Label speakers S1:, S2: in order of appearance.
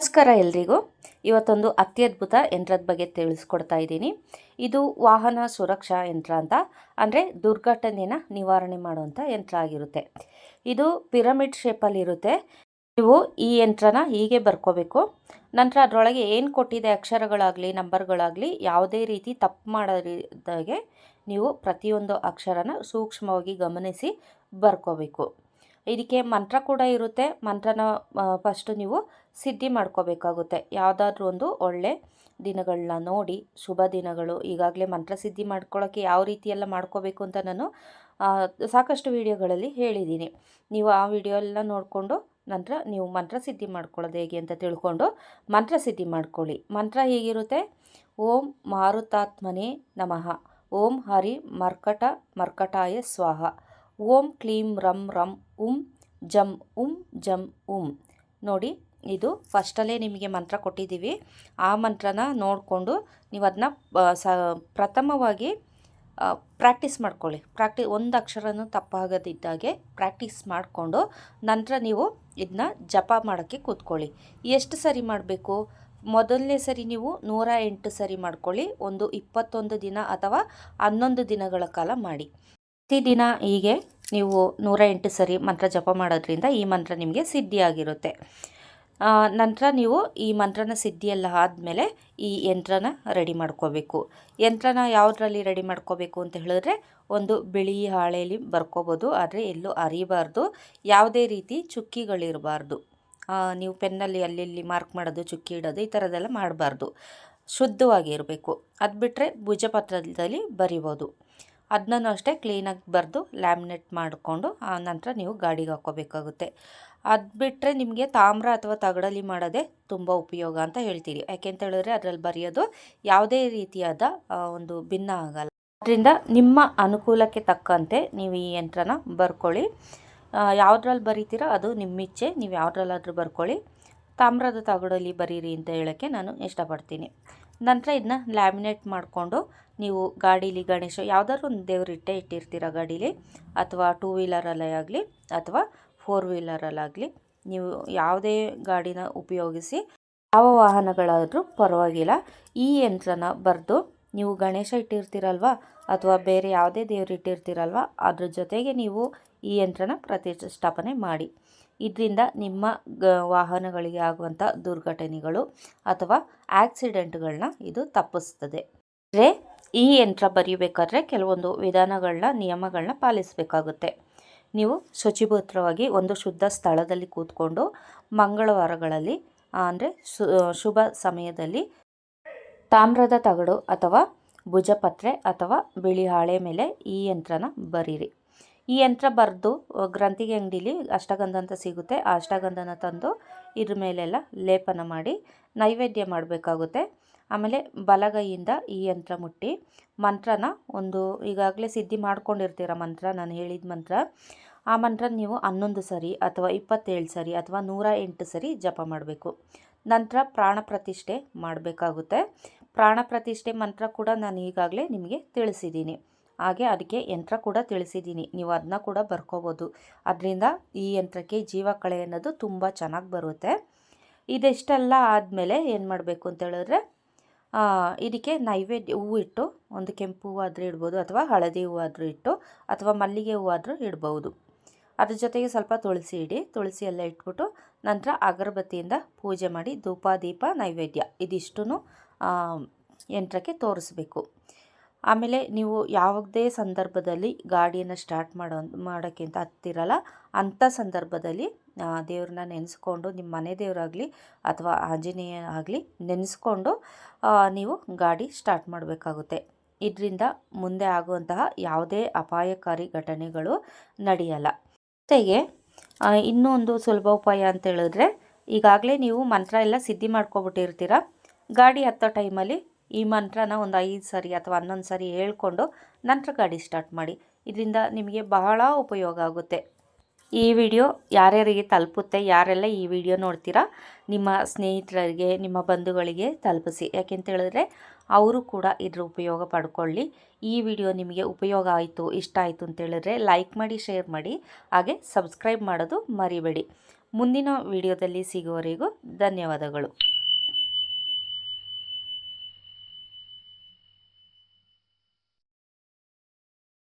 S1: ನಮಸ್ಕಾರ ಎಲ್ರಿಗೂ. ಇವತ್ತೊಂದು ಅತ್ಯದ್ಭುತ ಯಂತ್ರದ ಬಗ್ಗೆ ತಿಳಿಸ್ಕೊಡ್ತಾ ಇದ್ದೀನಿ. ಇದು ವಾಹನ ಸುರಕ್ಷಾ ಯಂತ್ರ ಅಂತ. ಅಂದರೆ ದುರ್ಘಟನೆನ ನಿವಾರಣೆ ಮಾಡುವಂಥ ಯಂತ್ರ ಆಗಿರುತ್ತೆ. ಇದು ಪಿರಮಿಡ್ ಶೇಪಲ್ಲಿ ಇರುತ್ತೆ. ನೀವು ಈ ಯಂತ್ರನ ಹೀಗೆ ಬರ್ಕೋಬೇಕು. ನಂತರ ಅದರೊಳಗೆ ಏನು ಕೊಟ್ಟಿದೆ ಅಕ್ಷರಗಳಾಗಲಿ, ನಂಬರ್ಗಳಾಗಲಿ, ಯಾವುದೇ ರೀತಿ ತಪ್ಪು ಮಾಡೋದಾಗೆ ನೀವು ಪ್ರತಿಯೊಂದು ಅಕ್ಷರನ ಸೂಕ್ಷ್ಮವಾಗಿ ಗಮನಿಸಿ ಬರ್ಕೋಬೇಕು. ಇದಕ್ಕೆ ಮಂತ್ರ ಕೂಡ ಇರುತ್ತೆ. ಮಂತ್ರನ ಫಸ್ಟು ನೀವು ಸಿದ್ಧಿ ಮಾಡ್ಕೋಬೇಕಾಗುತ್ತೆ. ಯಾವುದಾದ್ರೂ ಒಂದು ಒಳ್ಳೆ ದಿನಗಳನ್ನ ನೋಡಿ, ಶುಭ ದಿನಗಳು, ಈಗಾಗಲೇ ಮಂತ್ರ ಸಿದ್ಧಿ ಮಾಡ್ಕೊಳ್ಳೋಕ್ಕೆ ಯಾವ ರೀತಿಯೆಲ್ಲ ಮಾಡ್ಕೋಬೇಕು ಅಂತ ನಾನು ಸಾಕಷ್ಟು ವಿಡಿಯೋಗಳಲ್ಲಿ ಹೇಳಿದ್ದೀನಿ. ನೀವು ಆ ವಿಡಿಯೋ ಎಲ್ಲ ನೋಡಿಕೊಂಡು ನಂತರ ನೀವು ಮಂತ್ರ ಸಿದ್ಧಿ ಮಾಡ್ಕೊಳ್ಳೋದು ಹೇಗೆ ಅಂತ ತಿಳ್ಕೊಂಡು ಮಂತ್ರ ಸಿದ್ಧಿ ಮಾಡ್ಕೊಳ್ಳಿ. ಮಂತ್ರ ಹೀಗಿರುತ್ತೆ? ಓಂ ಮಾರುತಾತ್ಮನೇ ನಮಃ. ಓಂ ಹರಿ ಮರ್ಕಟ ಮರ್ಕಟಾಯ ಸ್ವಾಹ. ಓಂ ಕ್ಲೀಂ ರಂ ರಂ ಉಂ ಜಂ ಉಂ ಜಂ ಉಂ. ನೋಡಿ, ಇದು ಫಸ್ಟಲ್ಲೇ ನಿಮಗೆ ಮಂತ್ರ ಕೊಟ್ಟಿದ್ದೀವಿ. ಆ ಮಂತ್ರನ ನೋಡಿಕೊಂಡು ನೀವು ಅದನ್ನ ಸ, ಪ್ರಥಮವಾಗಿ ಪ್ರಾಕ್ಟೀಸ್ ಮಾಡ್ಕೊಳ್ಳಿ. ಪ್ರಾಕ್ಟಿ, ಒಂದು ಅಕ್ಷರನೂ ತಪ್ಪಾಗದಿದ್ದಾಗೆ ಪ್ರಾಕ್ಟೀಸ್ ಮಾಡಿಕೊಂಡು ನಂತರ ನೀವು ಇದನ್ನ ಜಪ ಮಾಡೋಕ್ಕೆ ಕೂತ್ಕೊಳ್ಳಿ. ಎಷ್ಟು ಸರಿ ಮಾಡಬೇಕು? ಮೊದಲನೇ ಸರಿ ನೀವು ನೂರ ಎಂಟು ಸರಿ ಮಾಡ್ಕೊಳ್ಳಿ. ಒಂದು ಇಪ್ಪತ್ತೊಂದು ದಿನ ಅಥವಾ ಹನ್ನೊಂದು ದಿನಗಳ ಕಾಲ ಮಾಡಿ. ಪ್ರತಿದಿನ ಹೀಗೆ ನೀವು ನೂರ ಎಂಟು ಸರಿ ಮಂತ್ರ ಜಪ ಮಾಡೋದ್ರಿಂದ ಈ ಮಂತ್ರ ನಿಮಗೆ ಸಿದ್ಧಿಯಾಗಿರುತ್ತೆ. ನಂತರ ನೀವು ಈ ಮಂತ್ರನ ಸಿದ್ಧಿಯೆಲ್ಲ ಆದಮೇಲೆ ಈ ಯಂತ್ರನ ರೆಡಿ ಮಾಡ್ಕೋಬೇಕು. ಯಂತ್ರನ ಯಾವುದರಲ್ಲಿ ರೆಡಿ ಮಾಡ್ಕೋಬೇಕು ಅಂತ ಹೇಳಿದ್ರೆ ಒಂದು ಬಿಳಿ ಹಾಳೆಯಲ್ಲಿ ಬರ್ಕೋಬೋದು, ಆದರೆ ಎಲ್ಲೂ ಅರಿಬಾರ್ದು ಯಾವುದೇ ರೀತಿ ಚುಕ್ಕಿಗಳಿರಬಾರ್ದು. ನೀವು ಪೆನ್ನಲ್ಲಿ ಅಲ್ಲಿ ಮಾರ್ಕ್ ಮಾಡೋದು, ಚುಕ್ಕಿ ಇಡೋದು, ಈ ಥರದೆಲ್ಲ ಮಾಡಬಾರ್ದು. ಶುದ್ಧವಾಗಿ ಇರಬೇಕು ಅದು ಬಿಟ್ಟರೆ ಭುಜಪತ್ರದಲ್ಲಿ ಬರಿಬೋದು. ಅದನ್ನೂ ಅಷ್ಟೇ ಕ್ಲೀನಾಗಿ ಬರೆದು ಲ್ಯಾಮಿನೇಟ್ ಮಾಡಿಕೊಂಡು, ಆ ನಂತರ ನೀವು ಗಾಡಿಗೆ ಹಾಕ್ಕೋಬೇಕಾಗುತ್ತೆ. ಅದು ಬಿಟ್ಟರೆ ನಿಮಗೆ ತಾಮ್ರ ಅಥವಾ ತಗಡಲ್ಲಿ ಮಾಡೋದೇ ತುಂಬ ಉಪಯೋಗ ಅಂತ ಹೇಳ್ತೀರಿ. ಯಾಕೆಂತ ಹೇಳಿದ್ರೆ ಅದರಲ್ಲಿ ಬರೆಯೋದು ಯಾವುದೇ ರೀತಿಯಾದ ಒಂದು ಭಿನ್ನ ಆಗಲ್ಲ. ಅದರಿಂದ ನಿಮ್ಮ ಅನುಕೂಲಕ್ಕೆ ತಕ್ಕಂತೆ ನೀವು ಈ ಯಂತ್ರನ ಬರ್ಕೊಳ್ಳಿ. ಯಾವುದ್ರಲ್ಲಿ ಬರೀತೀರೋ ಅದು ನಿಮ್ಮ ಇಚ್ಛೆ ನೀವು ಯಾವುದ್ರಲ್ಲಾದರೂ ಬರ್ಕೊಳ್ಳಿ. ತಾಮ್ರದ ತಗಡಲ್ಲಿ ಬರೀರಿ ಅಂತ ಹೇಳೋಕ್ಕೆ ನಾನು ಇಷ್ಟಪಡ್ತೀನಿ. ನಂತರ ಇದನ್ನ ಲ್ಯಾಮಿನೇಟ್ ಮಾಡಿಕೊಂಡು ನೀವು ಗಾಡೀಲಿ ಗಣೇಶ ಯಾವುದಾದ್ರು ಒಂದು ದೇವ್ರು ಇಟ್ಟೇ ಇಟ್ಟಿರ್ತೀರ ಗಾಡೀಲಿ? ಅಥವಾ ಟೂ ವೀಲರಲ್ಲೇ ಆಗಲಿ ಅಥವಾ ಫೋರ್ ವೀಲರಲ್ಲಾಗಲಿ ನೀವು ಯಾವುದೇ ಗಾಡಿನ ಉಪಯೋಗಿಸಿ ಯಾವ ವಾಹನಗಳಾದರೂ ಪರವಾಗಿಲ್ಲ. ಈ ಯಂತ್ರನ ಬರೆದು ನೀವು ಗಣೇಶ ಇಟ್ಟಿರ್ತೀರಲ್ವ ಅಥವಾ ಬೇರೆ ಯಾವುದೇ ದೇವ್ರು ಇಟ್ಟಿರ್ತೀರಲ್ವ ಅದ್ರ ಜೊತೆಗೆ ನೀವು ಈ ಯಂತ್ರನ ಪ್ರತಿಷ್ಠಾಪನೆ ಮಾಡಿ. ಇದರಿಂದ ನಿಮ್ಮ ಗ, ವಾಹನಗಳಿಗೆ ಆಗುವಂಥ ದುರ್ಘಟನೆಗಳು ಅಥವಾ ಆಕ್ಸಿಡೆಂಟ್ಗಳನ್ನ ಇದು ತಪ್ಪಿಸ್ತದೆ. ಅಂದರೆ ಈ ಯಂತ್ರ ಬರೀಬೇಕಾದ್ರೆ ಕೆಲವೊಂದು ವಿಧಾನಗಳನ್ನ ನಿಯಮಗಳನ್ನ ಪಾಲಿಸಬೇಕಾಗುತ್ತೆ. ನೀವು ಶುಚಿಭೂತ್ರವಾಗಿ ಒಂದು ಶುದ್ಧ ಸ್ಥಳದಲ್ಲಿ ಕೂತ್ಕೊಂಡು ಮಂಗಳವಾರಗಳಲ್ಲಿ ಅಂದರೆ ಶುಭ ಸಮಯದಲ್ಲಿ ತಾಮ್ರದ ತಗಡು ಅಥವಾ ಭುಜಪತ್ರೆ ಅಥವಾ ಬಿಳಿ ಹಾಳೆ ಮೇಲೆ ಈ ಯಂತ್ರನ ಬರೀರಿ. ಈ ಯಂತ್ರ ಬರೆದು ಗ್ರಂಥಿಗೆ ಅಂಗಡೀಲಿ ಅಷ್ಟಗಂಧ ಅಂತ ಸಿಗುತ್ತೆ. ಆ ಅಷ್ಟಗಂಧನ ತಂದು ಇದ್ರ ಮೇಲೆಲ್ಲ ಲೇಪನ ಮಾಡಿ ನೈವೇದ್ಯ ಮಾಡಬೇಕಾಗುತ್ತೆ. ಆಮೇಲೆ ಬಲಗೈಯಿಂದ ಈ ಯಂತ್ರ ಮುಟ್ಟಿ, ಮಂತ್ರನ ಒಂದು ಈಗಾಗಲೇ ಸಿದ್ಧಿ ಮಾಡ್ಕೊಂಡಿರ್ತೀರ ಮಂತ್ರ, ನಾನು ಹೇಳಿದ ಮಂತ್ರ. ಆ ಮಂತ್ರ ನೀವು ಹನ್ನೊಂದು ಸರಿ ಅಥವಾ ಇಪ್ಪತ್ತೇಳು ಸರಿ ಅಥವಾ ನೂರ ಎಂಟು ಸರಿ ಜಪ ಮಾಡಬೇಕು. ನಂತರ ಪ್ರಾಣ ಪ್ರತಿಷ್ಠೆ ಮಾಡಬೇಕಾಗುತ್ತೆ. ಪ್ರಾಣ ಪ್ರತಿಷ್ಠೆ ಮಂತ್ರ ಕೂಡ ನಾನು ಈಗಾಗಲೇ ನಿಮಗೆ ತಿಳಿಸಿದ್ದೀನಿ. ಹಾಗೆ ಅದಕ್ಕೆ ಯಂತ್ರ ಕೂಡ ತಿಳಿಸಿದ್ದೀನಿ. ನೀವು ಅದನ್ನ ಕೂಡ ಬರ್ಕೋಬೋದು. ಅದರಿಂದ ಈ ಯಂತ್ರಕ್ಕೆ ಜೀವ ಕಳೆ ಅನ್ನೋದು ತುಂಬ ಚೆನ್ನಾಗಿ ಬರುತ್ತೆ. ಇದೆಷ್ಟೆಲ್ಲ ಆದಮೇಲೆ ಏನು ಮಾಡಬೇಕು ಅಂತ ಹೇಳಿದ್ರೆ ಇದಕ್ಕೆ ನೈವೇದ್ಯ ಹೂವು ಇಟ್ಟು, ಒಂದು ಕೆಂಪು ಹೂವು ಆದರೂ ಇಡ್ಬೋದು, ಅಥವಾ ಹಳದಿ ಹೂವು ಆದರೂ ಇಟ್ಟು, ಅಥವಾ ಮಲ್ಲಿಗೆ ಹೂವು ಆದರೂ ಇಡ್ಬೋದು. ಅದ್ರ ಜೊತೆಗೆ ಸ್ವಲ್ಪ ತುಳಸಿ ಇಡಿ, ತುಳಸಿ ಎಲ್ಲ ಇಟ್ಬಿಟ್ಟು ನಂತರ ಅಗರಬತ್ತಿಯಿಂದ ಪೂಜೆ ಮಾಡಿ ಧೂಪ ದೀಪ ನೈವೇದ್ಯ ಇದಿಷ್ಟು ಯಂತ್ರಕ್ಕೆ ತೋರಿಸ್ಬೇಕು. ಆಮೇಲೆ ನೀವು ಯಾವುದೇ ಸಂದರ್ಭದಲ್ಲಿ ಗಾಡಿಯನ್ನು ಸ್ಟಾರ್ಟ್ ಮಾಡೋ ಮಾಡೋಕ್ಕಿಂತ ಹತ್ತಿರಲ್ಲ, ಅಂಥ ಸಂದರ್ಭದಲ್ಲಿ ದೇವ್ರನ್ನ ನೆನೆಸ್ಕೊಂಡು, ನಿಮ್ಮ ಮನೆ ದೇವರಾಗಲಿ ಅಥವಾ ಆಂಜನೇಯ ಆಗಲಿ ನೆನೆಸ್ಕೊಂಡು ನೀವು ಗಾಡಿ ಸ್ಟಾರ್ಟ್ ಮಾಡಬೇಕಾಗುತ್ತೆ. ಇದರಿಂದ ಮುಂದೆ ಆಗುವಂತಹ ಯಾವುದೇ ಅಪಾಯಕಾರಿ ಘಟನೆಗಳು ನಡೆಯಲ್ಲ. ಜೊತೆಗೆ ಇನ್ನೂ ಒಂದು ಸುಲಭ ಉಪಾಯ ಅಂತ ಹೇಳಿದ್ರೆ, ಈಗಾಗಲೇ ನೀವು ಮಂತ್ರ ಎಲ್ಲ ಸಿದ್ಧಿ ಮಾಡ್ಕೊಬಿಟ್ಟಿರ್ತೀರ. ಗಾಡಿ ಹತ್ತೋ ಟೈಮಲ್ಲಿ ಈ ಮಂತ್ರನ ಒಂದು ಐದು ಸರಿ ಅಥವಾ ಹನ್ನೊಂದು ಸರಿ ಹೇಳ್ಕೊಂಡು ನಂತರ ಗಾಡಿ ಸ್ಟಾರ್ಟ್ ಮಾಡಿ. ಇದರಿಂದ ನಿಮಗೆ ಬಹಳ ಉಪಯೋಗ ಆಗುತ್ತೆ. ಈ ವಿಡಿಯೋ ಯಾರ್ಯಾರಿಗೆ ತಲುಪುತ್ತೆ, ಯಾರೆಲ್ಲ ಈ ವಿಡಿಯೋ ನೋಡ್ತೀರಾ, ನಿಮ್ಮ ಸ್ನೇಹಿತರಿಗೆ, ನಿಮ್ಮ ಬಂಧುಗಳಿಗೆ ತಲುಪಿಸಿ. ಯಾಕೆಂತ ಹೇಳಿದ್ರೆ ಅವರು ಕೂಡ ಇದ್ರ ಉಪಯೋಗ ಪಡ್ಕೊಳ್ಳಿ. ಈ ವಿಡಿಯೋ ನಿಮಗೆ ಉಪಯೋಗ ಆಯಿತು, ಇಷ್ಟ ಆಯಿತು ಅಂತೇಳಿದ್ರೆ ಲೈಕ್ ಮಾಡಿ, ಶೇರ್ ಮಾಡಿ, ಹಾಗೆ ಸಬ್ಸ್ಕ್ರೈಬ್ ಮಾಡೋದು ಮರಿಬೇಡಿ. ಮುಂದಿನ ವಿಡಿಯೋದಲ್ಲಿ ಸಿಗುವವರೆಗೂ ಧನ್ಯವಾದಗಳು.